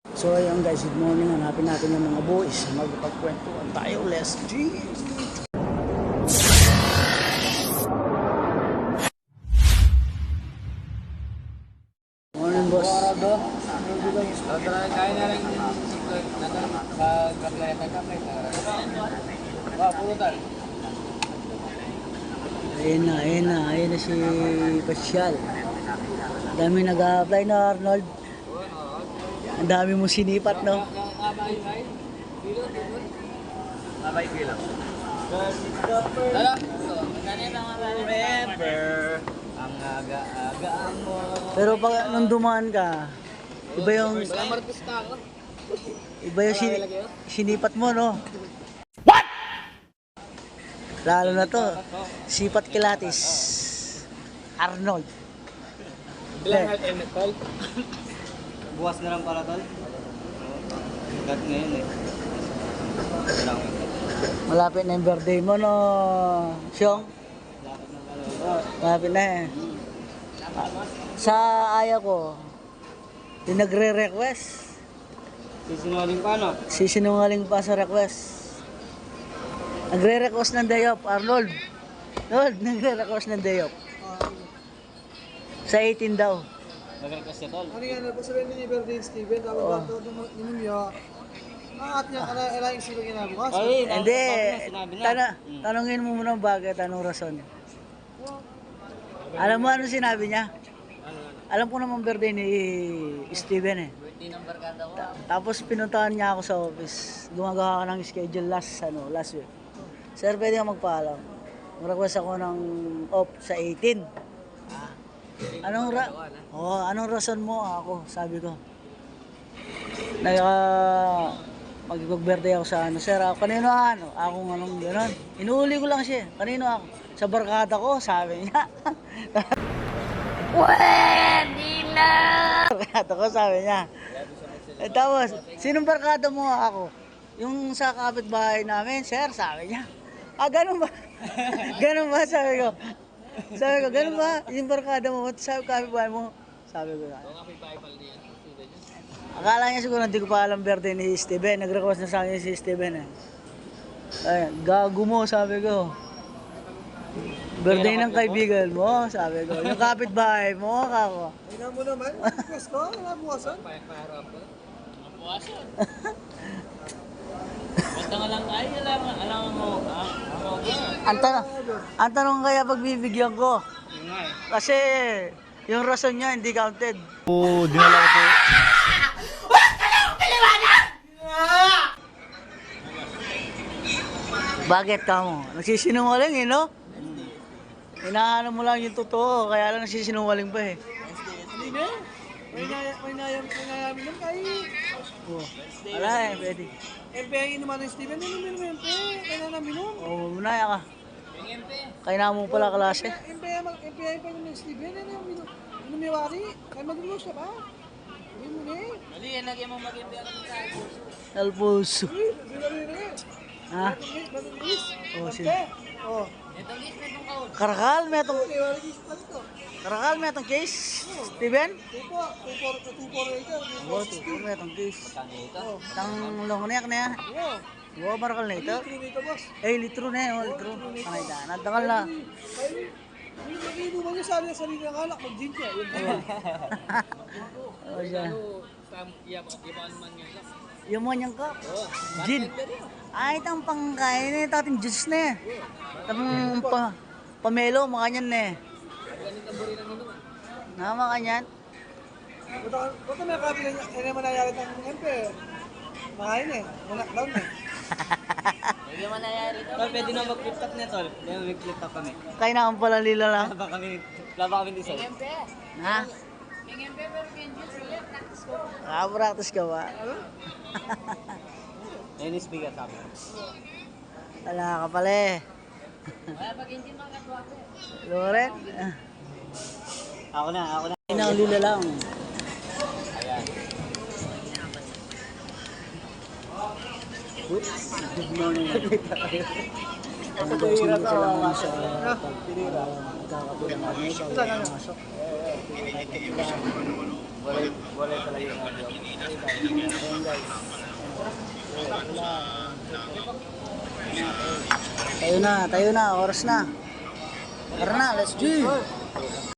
So ayun guys, good morning. Hanapin natin yung mga boys. Magpagkwentuhan tayo. Let's G! Morning boss. Kaya na lang pag-apply ka apply Wah, pulutan. Ayun na, ayun na. Ayun na si Pasyal. Dami nag-a-apply na Arnold. Ang dami mo sinipat, no? Abay bilang. Remember ang aga-aga mo. Pero pag nung dumaan ka, iba yung iba yung sin- sinipat mo, no? What? Lalo na to, sipat kilatis. Arnold. Bilang half M tol. Buwas na lang para tol. Gat ngayon eh. Malapit na yung birthday mo, no? Siyong? Malapit na eh. Sa aya ko, yung nagre-request, Sisinungaling pa no? sisinungaling pa sa request. Nagre-request ng day off, Arnold. Arnold, nagre-request ng day off. Sa 18 daw. Nag-request siya tol. Ano yan, pag sabihin ni Birthday Steven, tapos oh. bato ni Mimyo, Angat niya, kala kailangan isipin kinabukas. Ay, Hindi, sinabi na. tana, tanongin mo muna bakit, anong rason. Alam mo ano sinabi niya? Alam ko naman birthday ni Steven eh. Ta- Tapos pinuntahan niya ako sa office. Gumagawa ka ng schedule last, ano, last week. Sir, pwede ka magpaalam. Mag-request ako ng off sa 18. Anong ra oh, anong rason mo? Ako, sabi ko. Naka mag-birthday ako sa ano, sir, ako, kanino ano? Ako anong gano'n. Inuuli ko lang siya. Kanino ako? Sa barkada ko, sabi niya. Pwede na! Barkada ko, sabi niya. Eh, tapos, sinong barkada mo ako? Yung sa kapitbahay namin, sir, sabi niya. Ah, ganun ba? ganun ba? Sabi ko. Sabi ko, ganun ba? Yung barkada mo, sabi kapitbahay mo. Sabi ko. Akala niya siguro hindi ko pa alam birthday ni Steven. Nag-request na sa akin si Steven eh. Ay, gago mo, sabi ko. Birthday ng kaibigan mo, sabi ko. Yung kapitbahay mo, kako. Tingnan mo naman, request ko, kinabukasan. Basta nga lang ay alam alam mo. Ang, tanong, ang tanong kaya pagbibigyan ko, kasi yung rason niya hindi counted. Oo, dinala ko. Bakit ka mo? Nagsisinungaling eh, no? Inaano mo lang yung totoo, kaya lang nagsisinungaling pa eh. Hindi na. May naya, may naya, may naya minum kahit. Oh. Wala eh, pwede. Inuman ng Steven, ano minum MP? Kailan na minum? O, oh, munaya ka. Kaya na mo pala klase. MPA, mag, MPA pa inuman ng Steven, ano yung minum? Minum yung wari? Kaya mag-inom siya ba? Hindi mo na eh. Mali yan lagi mo ako eh. Ha? Is. Oh, si Oh. Karakal, may itong... Karakal, may itong case. Steven? Tupo, tupo, tupo rater. Oo, tupo, may itong case. Tang longnek na yan. Oo. Marakal na ito. Eh, litro na eh, oh, litro. Anay da, nadangal na. Yung mag-inuman niya, sabi sa sarili ng alak, mag-gin siya. Oo, siya. Sa iya pa iya pa naman ngayon. Yung mo niyang cup. Gin. Ay, itang pangkain eh. Tating juice na eh. Itang pa, pamelo, makanyan na eh. Na, makanyan. Buta buta may kapi na hindi naman nangyari ng MP. Makain eh. Knockdown eh. Hindi man nangyari ito. Tol, pwede na mag-flip top niya, tol. Hindi na mag-flip top kami. Kain na pala lila lang. Laba kami, laba kami di sa'yo. Ha? Nakapractice ka ba? Ayun yung speaker sabi. Wala ka pala eh. Loren? Ako na, ako na. Kain na lila lang. Ayan. Oops, good morning. Ang guys, nandito lang kami sa pagpira. Magkakapilang kami sa pasok. Walay, walay talaga yung audio. Ayan guys. Tayo na, tayo na, oras na. Tara na, let's it.